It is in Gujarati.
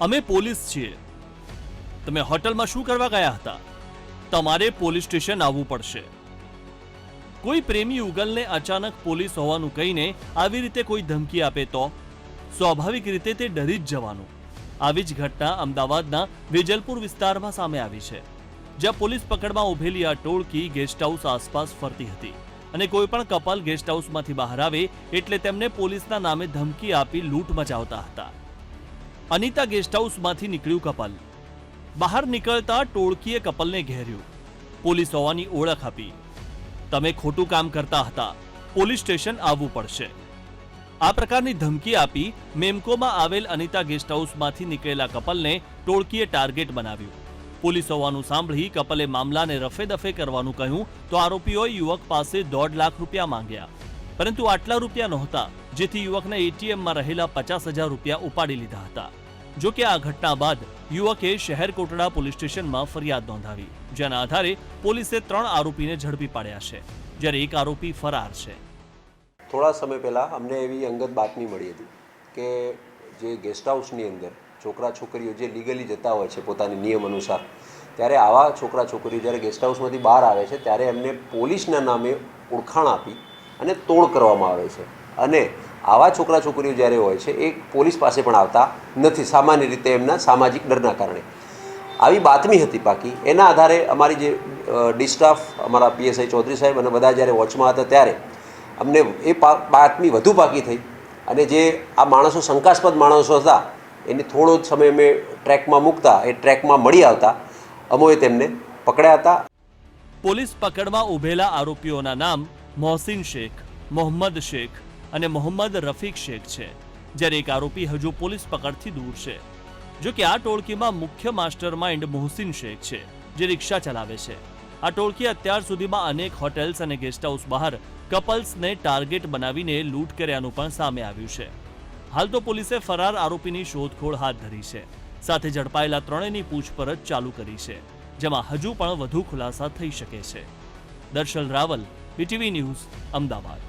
અમે પોલીસ છીએ. તમે હોટલમાં શું કરવા ગયા હતા? તમારે પોલીસ સ્ટેશન આવવું પડશે. કોઈ પ્રેમી યુગલને અચાનક પોલીસ હોવાનું કહીને આવી રીતે કોઈ ધમકી આપે તો? સ્વાભાવિક રીતે તે ડરી જ જવાનું. આવી જ ઘટના અમદાવાદના વેજલપુર વિસ્તારમાં સામે આવી છે, જ્યાં પોલીસ પકડમાં ઉભેલી આ ટોળકી ગેસ્ટ હાઉસ આસપાસ ફરતી હતી અને કોઈ પણ કપલ ગેસ્ટ હાઉસમાંથી બહાર આવે એટલે તેમને પોલીસના નામે ધમકી આપી લૂંટ મચાવતા હતા. અનિતા ગેસ્ટ હાઉસમાંથી નીકળ્યું કપલ. બહાર નીકળતા ટોળકીએ કપલને ઘેર્યું. પોલીસ હોવાની ઓળખ આપી. તમે ખોટું કામ કરતા હતા. પોલીસ સ્ટેશન આવવું પડશે. આ પ્રકારની ધમકી આપી મેમકોમાં આવેલ અનિતા ગેસ્ટ હાઉસમાંથી નીકળેલા કપલને ટોળકીએ ટાર્ગેટ બનાવ્યું. પોલીસ હોવાનું સાંભળી કપલે મામલાને રફે દફે કરવાનું કહ્યું તો આરોપીઓએ યુવક પાસે દોઢ લાખ રૂપિયા માંગ્યા. પરંતુ આટલા રૂપિયા નહોતા. જેથી યુવકને એટીએમમાં રહેલા પચાસ હજાર રૂપિયા ઉપાડી લીધા હતા. જો કે આ ઘટના બાદ યુવકે શહેર કોટડા પોલીસ સ્ટેશનમાં ફરિયાદ નોંધાવી, જેના આધારે પોલીસે ત્રણ આરોપીને ઝડપી પાડ્યા છે, જ્યારે એક આરોપી ફરાર છે. થોડા સમય પહેલાં અમને એવી અંગત બાતમી મળી હતી કે જે ગેસ્ટ હાઉસની અંદર છોકરા છોકરીઓ જે લીગલી જતા હોય છે પોતાની નિયમ અનુસાર, ત્યારે આવા છોકરા છોકરીઓ જ્યારે ગેસ્ટ હાઉસમાંથી બહાર આવે છે, ત્યારે એમને પોલીસના નામે ઓળખાણ આપી અને તોડ કરવામાં આવે છે. અને આવા છોકરા છોકરીઓ જ્યારે હોય છે, એ પોલીસ પાસે પણ આવતા નથી. સામાન્ય રીતે એમના સામાજિક ડરના કારણે. આવી બાતમી હતી પાકી. એના આધારે અમારી જે ડિસ્ટાફ અમારા પીએસઆઈ ચૌધરી સાહેબ અને બધા જ્યારે વોચમાં હતા ત્યારે અમને એ બાતમી વધુ પાકી થઈ. અને જે આ માણસો શંકાસ્પદ માણસો હતા, એને થોડો જ સમય અમે ટ્રેકમાં મૂકતા, એ ટ્રેકમાં મળી આવતા, અમોએ તેમને પકડ્યા હતા. પોલીસ પકડમાં ઉભેલા આરોપીઓના નામ મોહસિન શેખ, મોહમ્મદ શેખ અને મોહમ્મદ રફીક શેખ છે, જ્યારે એક આરોપી હજુ પોલીસ પકડથી દૂર છે. જો કે આ ટોળકીમાં મુખ્ય માસ્ટર માઇન્ડ મોહસિન શેખ છે, જે રિક્ષા ચલાવે છે. આ ટોળકી અત્યાર સુધીમાં અનેક હોટેલ્સ અને ગેસ્ટ હાઉસ બહાર કપલ્સને ટાર્ગેટ બનાવીને લૂંટ કર્યાનું પણ સામે આવ્યું છે. હાલ તો પોલીસે ફરાર આરોપીની શોધખોળ હાથ ધરી છે, સાથે ઝડપાયેલા ત્રણેયની પૂછપરછ ચાલુ કરી છે, જેમાં હજુ પણ વધુ ખુલાસા થઈ શકે છે. દર્શન રાવલ બીટીવી ન્યૂઝ, અમદાવાદ.